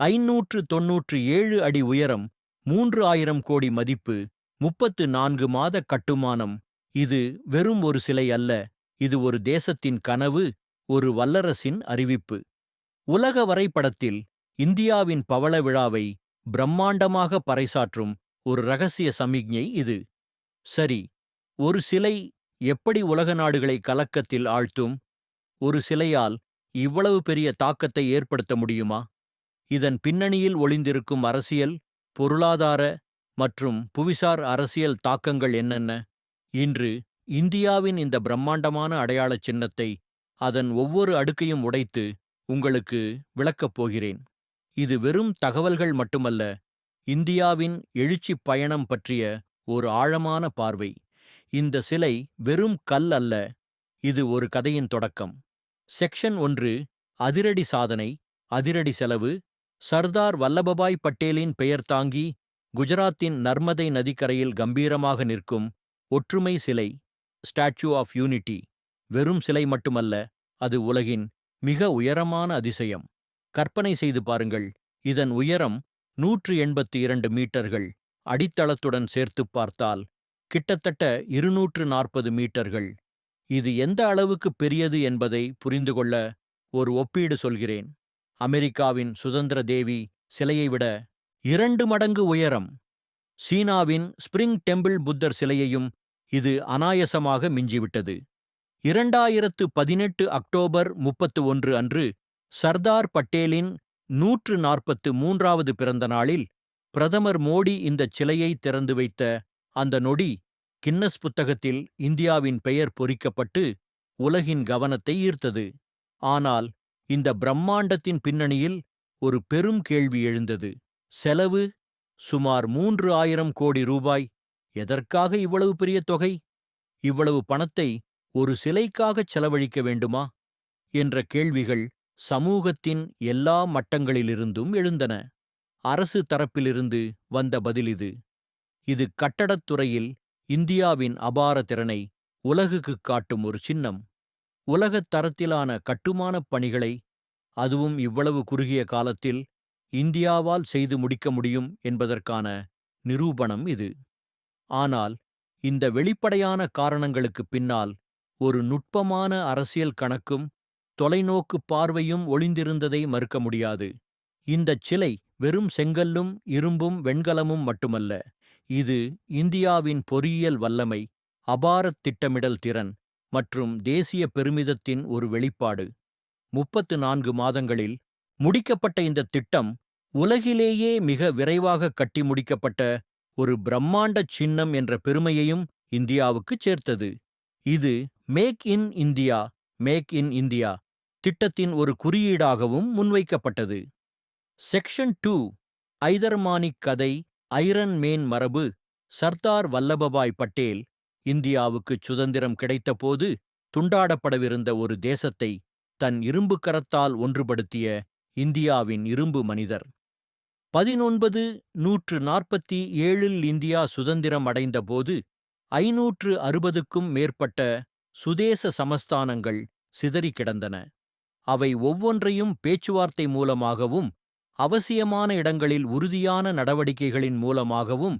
ஐநூற்று தொன்னூற்று ஏழு அடி உயரம் மூன்று ஆயிரம் கோடி மதிப்பு முப்பத்து நான்கு மாத கட்டுமானம். இது வெறும் ஒரு சிலை அல்ல இது ஒரு தேசத்தின் கனவு ஒரு வல்லரசின் அறிவிப்பு. உலக வரைபடத்தில் இந்தியாவின் பவள விழாவை பிரம்மாண்டமாக பறைசாற்றும் ஒரு ரகசிய சமிக்ஞை இது. சரி ஒரு சிலை எப்படி உலக நாடுகளை கலக்கத்தில் ஆழ்த்தும்? ஒரு சிலையால் இவ்வளவு பெரிய தாக்கத்தை ஏற்படுத்த முடியுமா? இதன் பின்னணியில் ஒளிந்திருக்கும் அரசியல் பொருளாதார மற்றும் புவிசார் அரசியல் தாக்கங்கள் என்னென்ன? இன்று இந்தியாவின் இந்த பிரம்மாண்டமான அடையாளச் சின்னத்தை அதன் ஒவ்வொரு அடுக்கையும் உடைத்து உங்களுக்கு விளக்கப் போகிறேன். இது வெறும் தகவல்கள் மட்டுமல்ல இந்தியாவின் எழுச்சிப் பயணம் பற்றிய ஒரு ஆழமான பார்வை. இந்த சிலை வெறும் கல் அல்ல இது ஒரு கதையின் தொடக்கம். செக்ஷன் ஒன்று அதிரடி சாதனை அதிரடி செலவு சர்தார் வல்லபபாய் பட்டேலின் பெயர் தாங்கி குஜராத்தின் நர்மதை நதிக்கரையில் கம்பீரமாக நிற்கும் ஒற்றுமை சிலை ஸ்டாச்சு ஆஃப் யூனிட்டி வெறும் சிலை மட்டுமல்ல அது உலகின் மிக உயரமான அதிசயம். கற்பனை செய்து பாருங்கள் இதன் உயரம் நூற்று எண்பத்தி இரண்டு மீட்டர்கள். அடித்தளத்துடன் சேர்த்துப் பார்த்தால் கிட்டத்தட்ட இருநூற்று நாற்பது மீட்டர்கள். இது எந்த அளவுக்கு பெரியது என்பதை புரிந்து கொள்ள ஒரு ஒப்பீடு சொல்கிறேன். அமெரிக்காவின் சுதந்திர தேவி சிலையை விட இரண்டு மடங்கு உயரம். சீனாவின் ஸ்பிரிங் டெம்பிள் புத்தர் சிலையையும் இது அனாயசமாக மிஞ்சிவிட்டது. இரண்டாயிரத்து பதினெட்டு அக்டோபர் முப்பத்து ஒன்று அன்று சர்தார் பட்டேலின் நூற்று நாற்பத்து மூன்றாவது பிறந்த நாளில் பிரதமர் மோடி இந்த சிலையை திறந்து வைத்த அந்த நொடி கின்னஸ் புத்தகத்தில் இந்தியாவின் பெயர் பொறிக்கப்பட்டு உலகின் கவனத்தை ஈர்த்தது. ஆனால் இந்த பிரம்மாண்டத்தின் பின்னணியில் ஒரு பெரும் கேள்வி எழுந்தது. செலவு? சுமார் மூன்று ஆயிரம் கோடி ரூபாய். எதற்காக இவ்வளவு பெரிய தொகை? இவ்வளவு பணத்தை ஒரு சிலைக்காகச் செலவழிக்க வேண்டுமா? என்ற கேள்விகள் சமூகத்தின் எல்லா மட்டங்களிலிருந்தும் எழுந்தன. அரசு தரப்பிலிருந்து வந்த பதில் இது. இது கட்டடத் துறையில் இந்தியாவின் அபார திறனை உலகுக்குக் காட்டும் ஒரு சின்னம். உலகத் தரத்திலான கட்டுமானப் பணிகளை அதுவும் இவ்வளவு குறுகிய காலத்தில் இந்தியாவால் செய்து முடிக்க முடியும் என்பதற்கான நிரூபணம் இது. ஆனால் இந்த வெளிப்படையான காரணங்களுக்குப் பின்னால் ஒரு நுட்பமான அரசியல் கணக்கும் தொலைநோக்குப் பார்வையும் ஒளிந்திருந்ததை மறுக்க முடியாது. இந்தச் சிலை வெறும் செங்கல்லும் இரும்பும் வெண்கலமும் மட்டுமல்ல இது இந்தியாவின் பொறியியல் வல்லமை அபாரத் திட்டமிடல் திறன் மற்றும் தேசிய பெருமிதத்தின் ஒரு வெளிப்பாடு. முப்பத்து நான்கு மாதங்களில் முடிக்கப்பட்ட இந்த திட்டம் உலகிலேயே மிக விரைவாக கட்டி முடிக்கப்பட்ட ஒரு பிரம்மாண்ட சின்னம் என்ற பெருமையையும் இந்தியாவுக்குச் சேர்த்தது. இது make in India make in India திட்டத்தின் ஒரு குறியீடாகவும் முன்வைக்கப்பட்டது. செக்ஷன் டூ ஐதர்மானிக் கதை ஐரன் மேன் மரபு சர்தார் வல்லபபாய் பட்டேல் இந்தியாவுக்கு சுதந்திரம் கிடைத்தபோது துண்டாடப்படவிருந்த ஒரு தேசத்தை தன் இரும்பு கரத்தால் ஒன்றுபடுத்திய இந்தியாவின் இரும்பு மனிதர். பதினொன்பது நூற்று நாற்பத்தி ஏழில் இந்தியா சுதந்திரம் அடைந்தபோது ஐநூற்று அறுபதுக்கும் மேற்பட்ட சுதேச சமஸ்தானங்கள் சிதறி கிடந்தன. அவை ஒவ்வொன்றையும் பேச்சுவார்த்தை மூலமாகவும் அவசியமான இடங்களில் உறுதியான நடவடிக்கைகளின் மூலமாகவும்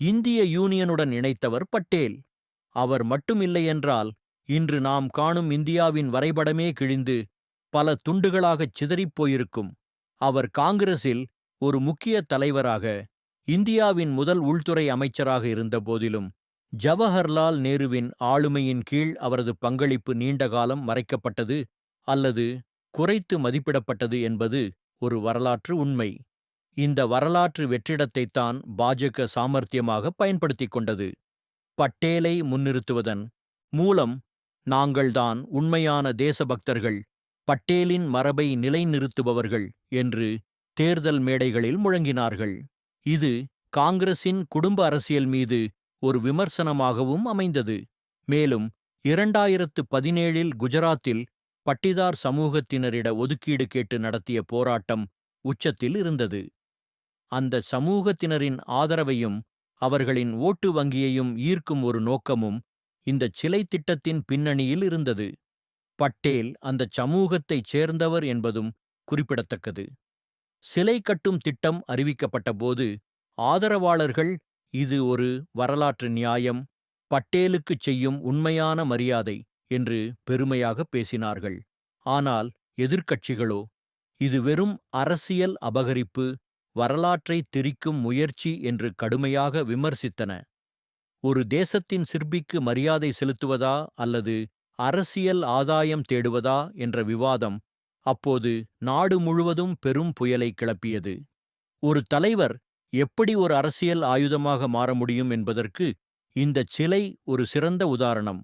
இந்திய யூனியனுடன் இணைத்தவர் பட்டேல். அவர் மட்டுமில்லையென்றால் இன்று நாம் காணும் இந்தியாவின் வரைபடமே கிழிந்து பல துண்டுகளாகச் சிதறிப் போயிருக்கும். அவர் காங்கிரஸில் ஒரு முக்கிய தலைவராக இந்தியாவின் முதல் உள்துறை அமைச்சராக இருந்தபோதிலும் ஜவஹர்லால் நேருவின் ஆளுமையின் கீழ் அவரது பங்களிப்பு நீண்ட காலம் மறைக்கப்பட்டது அல்லது குறைத்து மதிப்பிடப்பட்டது என்பது ஒரு வரலாற்று உண்மை. இந்த வரலாற்று வெற்றிடத்தைத்தான் பாஜக சாமர்த்தியமாக பயன்படுத்திக் கொண்டது. பட்டேலை முன்னிறுத்துவதன் மூலம் நாங்கள்தான் உண்மையான தேசபக்தர்கள் பட்டேலின் மரபை நிலைநிறுத்துபவர்கள் என்று தேர்தல் மேடைகளில் முழங்கினார்கள். இது காங்கிரசின் குடும்ப அரசியல் மீது ஒரு விமர்சனமாகவும் அமைந்தது. மேலும் இரண்டாயிரத்து பதினேழில் குஜராத்தில் பட்டிதார் சமூகத்தினரிட ஒதுக்கீடு கேட்டு நடத்திய போராட்டம் உச்சத்தில் இருந்தது. அந்த சமூகத்தினரின் ஆதரவையும் அவர்களின் ஓட்டு வங்கியையும் ஈர்க்கும் ஒரு நோக்கமும் இந்தச் சிலை திட்டத்தின் பின்னணியில் இருந்தது. பட்டேல் அந்தச் சமூகத்தைச் சேர்ந்தவர் என்பதும் குறிப்பிடத்தக்கது. சிலை கட்டும் திட்டம் அறிவிக்கப்பட்டபோது ஆதரவாளர்கள் இது ஒரு வரலாற்று நியாயம் பட்டேலுக்குச் செய்யும் உண்மையான மரியாதை என்று பெருமையாக பேசினார்கள். ஆனால் எதிர்க்கட்சிகளோ இது வெறும் அரசியல் அபகரிப்பு வரலாற்றை திரிக்கும் முயற்சி என்று கடுமையாக விமர்சித்தன. ஒரு தேசத்தின் சிற்பிக்கு மரியாதை செலுத்துவதா அல்லது அரசியல் ஆதாயம் தேடுவதா என்ற விவாதம் அப்போது நாடு முழுவதும் பெரும் புயலை கிளப்பியது. ஒரு தலைவர் எப்படி ஒரு அரசியல் ஆயுதமாக மாற முடியும் என்பதற்கு இந்தச் சிலை ஒரு சிறந்த உதாரணம்.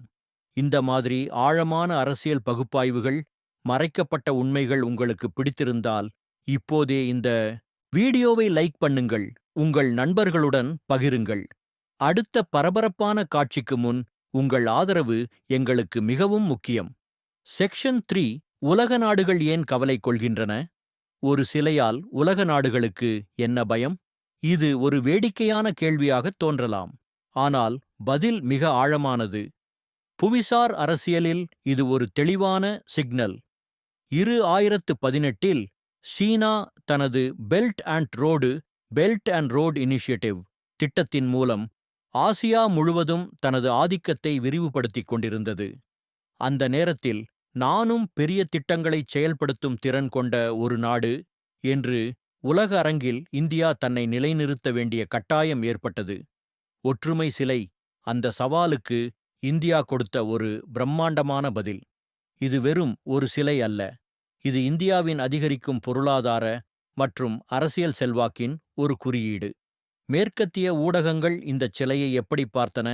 இந்த மாதிரி ஆழமான அரசியல் பகுப்பாய்வுகள் மறைக்கப்பட்ட உண்மைகள் உங்களுக்கு பிடித்திருந்தால் இப்போதே இந்த வீடியோவை லைக் பண்ணுங்கள் உங்கள் நண்பர்களுடன் பகிருங்கள். அடுத்த பரபரப்பான காட்சிக்கு முன் உங்கள் ஆதரவு எங்களுக்கு மிகவும் முக்கியம். செக்ஷன் த்ரீ உலக நாடுகள் ஏன் கவலை கொள்கின்றன? ஒரு சிலையால் உலக நாடுகளுக்கு என்ன பயம்? இது ஒரு வேடிக்கையான கேள்வியாகத் தோன்றலாம். ஆனால் பதில் மிக ஆழமானது. புவிசார் அரசியலில் இது ஒரு தெளிவான சிக்னல். இரு ஆயிரத்து பதினெட்டில் சீனா தனது belt and road belt and road initiative திட்டத்தின் மூலம் ஆசியா முழுவதும் தனது ஆதிக்கத்தை விரிவுபடுத்திக் கொண்டிருந்தது. அந்த நேரத்தில் நானும் பெரிய திட்டங்களைச் செயல்படுத்தும் திறன் கொண்ட ஒரு நாடு என்று உலக அரங்கில் இந்தியா தன்னை நிலைநிறுத்த வேண்டிய கட்டாயம் ஏற்பட்டது. ஒற்றுமை சிலை அந்த சவாலுக்கு இந்தியா கொடுத்த ஒரு பிரம்மாண்டமான பதில். இது வெறும் ஒரு சிலை அல்ல. இது இந்தியாவின் அதிகரிக்கும் பொருளாதார மற்றும் அரசியல் செல்வாக்கின் ஒரு குறியீடு. மேற்கத்திய ஊடகங்கள் இந்தச் சிலையை எப்படி பார்த்தன?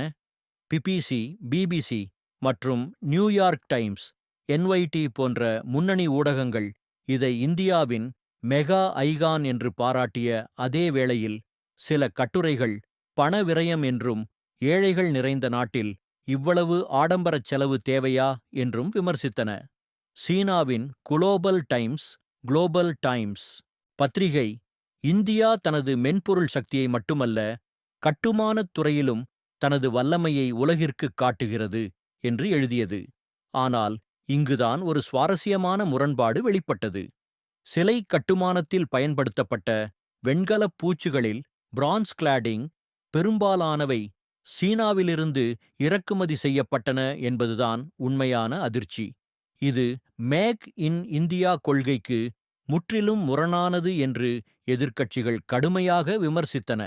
பிபிசி பிபிசி மற்றும் நியூயார்க் டைம்ஸ் என்வைடி போன்ற முன்னணி ஊடகங்கள் இதை இந்தியாவின் மெகா ஐகான் என்று பாராட்டிய அதே வேளையில் சில கட்டுரைகள் பண விரயம் என்றும் ஏழைகள் நிறைந்த நாட்டில் இவ்வளவு ஆடம்பரச் செலவு தேவையா? என்றும் விமர்சித்தன. சீனாவின் குளோபல் டைம்ஸ் குளோபல் டைம்ஸ் பத்திரிகை இந்தியா தனது மென்பொருள் சக்தியை மட்டுமல்ல கட்டுமானத் துறையிலும் தனது வல்லமையை உலகிற்குக் காட்டுகிறது என்று எழுதியது. ஆனால் இங்குதான் ஒரு சுவாரஸ்யமான முரண்பாடு வெளிப்பட்டது. சிலை கட்டுமானத்தில் பயன்படுத்தப்பட்ட வெண்கலப் பூச்சுகளில் பிரான்ஸ் கிளாடிங் பெரும்பாலானவை சீனாவிலிருந்து இறக்குமதி செய்யப்பட்டன என்பதுதான் உண்மையான அதிர்ச்சி. இது மேக் இன் இந்தியா கொள்கைக்கு முற்றிலும் முரணானது என்று எதிர்க்கட்சிகள் கடுமையாக விமர்சித்தன.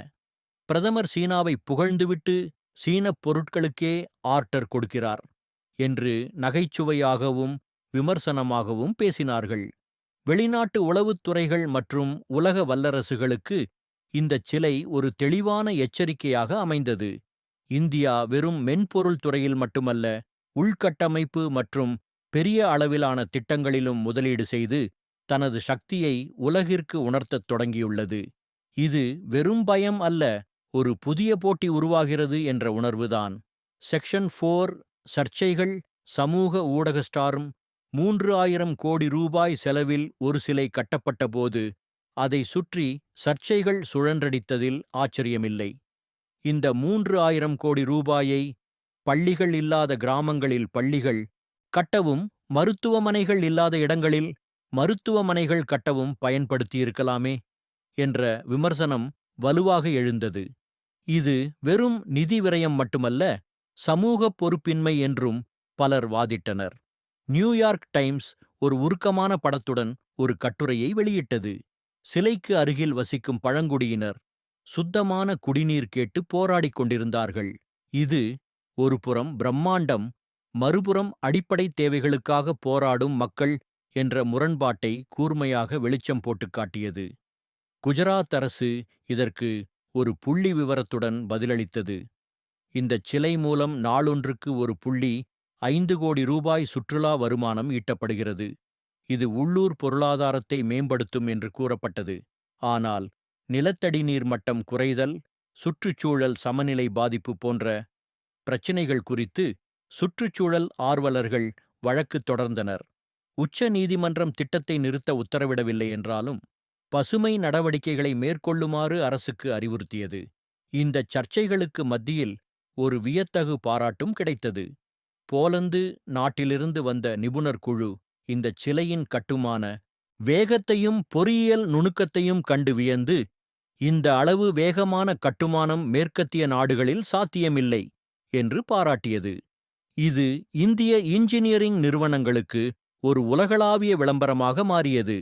பிரதமர் சீனாவை புகழ்ந்துவிட்டு சீனப் பொருட்களுக்கே ஆர்டர் கொடுக்கிறார் என்று நகைச்சுவையாகவும் விமர்சனமாகவும் பேசினார்கள். வெளிநாட்டு உளவுத்துறைகள் மற்றும் உலக வல்லரசுகளுக்கு இந்தச் சிலை ஒரு தெளிவான எச்சரிக்கையாக அமைந்தது. இந்தியா வெறும் மென்பொருள் துறையில் மட்டுமல்ல உள்கட்டமைப்பு மற்றும் பெரிய அளவிலான திட்டங்களிலும் முதலீடு செய்து தனது சக்தியை உலகிற்கு உணர்த்தத் தொடங்கியுள்ளது. இது வெறும் பயம் அல்ல ஒரு புதிய போட்டி உருவாகிறது என்ற உணர்வுதான். செக்ஷன் ஃபோர் சர்ச்சைகள் சமூக ஊடக ஸ்டாரும் மூன்று ஆயிரம் கோடி ரூபாய் செலவில் ஒரு சிலை கட்டப்பட்டபோது அதை சுற்றி சர்ச்சைகள் சுழன்றடித்ததில் ஆச்சரியமில்லை. இந்த மூன்று ஆயிரம் கோடி ரூபாயை பள்ளிகள் இல்லாத கிராமங்களில் பள்ளிகள் கட்டவும் மருத்துவமனைகள் இல்லாத இடங்களில் மருத்துவமனைகள் கட்டவும் பயன்படுத்தியிருக்கலாமே என்ற விமர்சனம் வலுவாக எழுந்தது. இது வெறும் நிதி விரயம் மட்டுமல்ல சமூக பொறுப்பின்மை என்றும் பலர் வாதிட்டனர். நியூயார்க் டைம்ஸ் ஒரு உருக்கமான படத்துடன் ஒரு கட்டுரையை வெளியிட்டது. சிலைக்கு அருகில் வசிக்கும் பழங்குடியினர் சுத்தமான குடிநீர் கேட்டு போராடிக் கொண்டிருந்தார்கள். இது ஒருபுறம் பிரம்மாண்டம் மறுபுறம் அடிப்படை தேவைகளுக்காக போராடும் மக்கள் என்ற முரண்பாட்டை கூர்மையாக வெளிச்சம் போட்டுக் காட்டியது. குஜராத் அரசு இதற்கு ஒரு புள்ளி விவரத்துடன் பதிலளித்தது. இந்தச் சிலை மூலம் நாளொன்றுக்கு ஒரு புள்ளி ஐந்து கோடி ரூபாய் சுற்றுலா வருமானம் ஈட்டப்படுகிறது. இது உள்ளூர் பொருளாதாரத்தை மேம்படுத்தும் என்று கூறப்பட்டது. ஆனால் நிலத்தடி நீர் மட்டம் குறைதல் சுற்றுச்சூழல் சமநிலை பாதிப்பு போன்ற பிரச்சினைகள் குறித்து சுற்றுச்சூழல் ஆர்வலர்கள் வழக்கு தொடர்ந்தனர். உச்ச நீதிமன்றம் திட்டத்தை நிறுத்த உத்தரவிடவில்லை என்றாலும் பசுமை நடவடிக்கைகளை மேற்கொள்ளுமாறு அரசுக்கு அறிவுறுத்தியது. இந்தச் சர்ச்சைகளுக்கு மத்தியில் ஒரு வியத்தகு பாராட்டும் கிடைத்தது. போலந்து நாட்டிலிருந்து வந்த நிபுணர் குழு இந்தச் சிலையின் கட்டுமான வேகத்தையும் பொறியியல் நுணுக்கத்தையும் கண்டு வியந்து இந்த அளவு வேகமான கட்டுமானம் மேற்கத்திய நாடுகளில் சாத்தியமில்லை என்று பாராட்டியது. இது இந்திய இன்ஜினியரிங் நிறுவனங்களுக்கு ஒரு உலகளாவிய விளம்பரமாக மாறியது.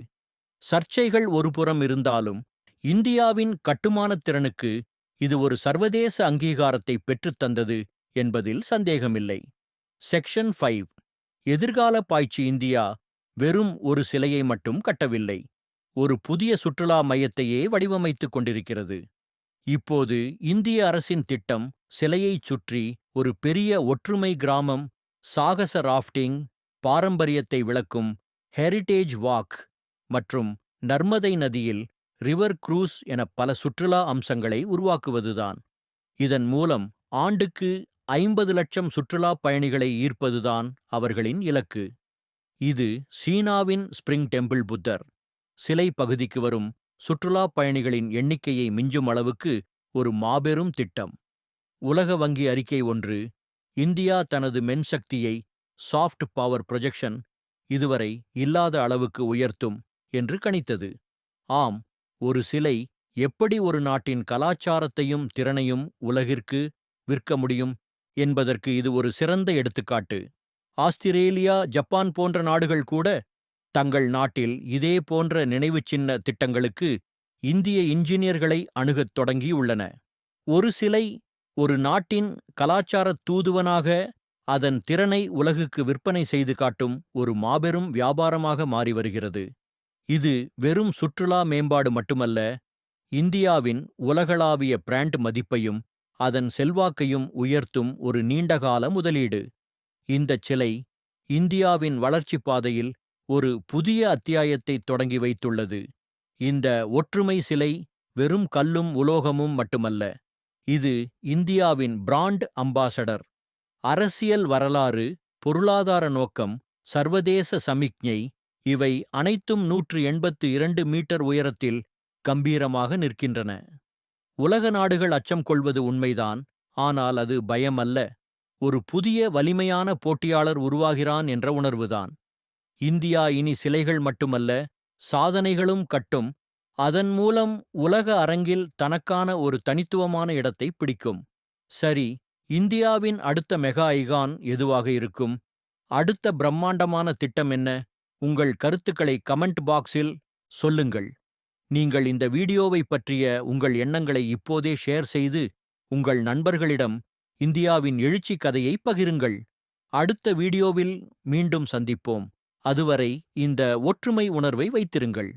சர்ச்சைகள் ஒருபுறம் இருந்தாலும் இந்தியாவின் கட்டுமானத் திறனுக்கு இது ஒரு சர்வதேச அங்கீகாரத்தை பெற்றுத் தந்தது என்பதில் சந்தேகமில்லை. Section five. எதிர்கால பாய்ச்சி இந்தியா வெறும் ஒரு சிலையை மட்டும் கட்டவில்லை ஒரு புதிய சுற்றுலா மையத்தையே வடிவமைத்துக் கொண்டிருக்கிறது. இப்போது இந்திய அரசின் திட்டம் சிலையைச் சுற்றி ஒரு பெரிய ஒற்றுமை கிராமம் சாகச ராஃப்டிங் பாரம்பரியத்தை விளக்கும் ஹெரிடேஜ் வாக் மற்றும் நர்மதை நதியில் ரிவர் க்ரூஸ் என பல சுற்றுலா அம்சங்களை உருவாக்குவதுதான். இதன் மூலம் ஆண்டுக்கு ஐம்பது லட்சம் சுற்றுலா பயணிகளை ஈர்ப்பதுதான் அவர்களின் இலக்கு. இது சீனாவின் ஸ்பிரிங் டெம்பிள் புத்தர். சிலை பகுதிக்கு வரும் சுற்றுலா பயணிகளின் எண்ணிக்கையை மிஞ்சும் அளவுக்கு ஒரு மாபெரும் திட்டம். உலக வங்கி அறிக்கை ஒன்று இந்தியா தனது மென்சக்தியை சாஃப்ட் பவர் ப்ரொஜெக்ஷன் இதுவரை இல்லாத அளவுக்கு உயர்த்தும் என்று கணித்தது. ஆம் ஒரு சிலை எப்படி ஒரு நாட்டின் கலாச்சாரத்தையும் திறனையும் உலகிற்கு விற்க முடியும் என்பதற்கு இது ஒரு சிறந்த எடுத்துக்காட்டு. ஆஸ்திரேலியா ஜப்பான் போன்ற நாடுகள் கூட தங்கள் நாட்டில் இதே போன்ற நினைவுச் சின்ன திட்டங்களுக்கு இந்திய இன்ஜினியர்களை அணுகத் தொடங்கியுள்ளன. ஒரு சிலை ஒரு நாட்டின் கலாச்சாரத் தூதுவனாக அதன் திறனை உலகுக்கு விற்பனை செய்து காட்டும் ஒரு மாபெரும் வியாபாரமாக மாறி வருகிறது. இது வெறும் சுற்றுலா மேம்பாடு மட்டுமல்ல இந்தியாவின் உலகளாவிய பிராண்ட் மதிப்பையும் அதன் செல்வாக்கையும் உயர்த்தும் ஒரு நீண்டகால முதலீடு. இந்தச் சிலை இந்தியாவின் வளர்ச்சிப் பாதையில் ஒரு புதிய அத்தியாயத்தை தொடங்கி வைத்துள்ளது. இந்த ஒற்றுமை சிலை வெறும் கல்லும் உலோகமும் மட்டுமல்ல இது இந்தியாவின் பிராண்ட் அம்பாசடர். அரசியல் வரலாறு பொருளாதார நோக்கம் சர்வதேச சமிக்ஞை இவை அனைத்தும் நூற்று எண்பத்து இரண்டு மீட்டர் உயரத்தில் கம்பீரமாக நிற்கின்றன. உலக நாடுகள் அச்சம் கொள்வது உண்மைதான் ஆனால் அது பயமல்ல. ஒரு புதிய வலிமையான போட்டியாளர் உருவாகிறான் என்ற உணர்வுதான். இந்தியா இனி சிலைகள் மட்டுமல்ல சாதனைகளும் கட்டும் அதன் மூலம் உலக அரங்கில் தனக்கான ஒரு தனித்துவமான இடத்தை பிடிக்கும். சரி இந்தியாவின் அடுத்த மெகா ஐகான் எதுவாக இருக்கும்? அடுத்த பிரம்மாண்டமான திட்டம் என்ன? உங்கள் கருத்துக்களை கமெண்ட் பாக்ஸில் சொல்லுங்கள். நீங்கள் இந்த வீடியோவை பற்றிய உங்கள் எண்ணங்களை இப்போதே ஷேர் செய்து உங்கள் நண்பர்களிடம் இந்தியாவின் எழுச்சி கதையை பகிருங்கள். அடுத்த வீடியோவில் மீண்டும் சந்திப்போம். அதுவரை இந்த ஒற்றுமை உணர்வை வைத்திருங்கள்.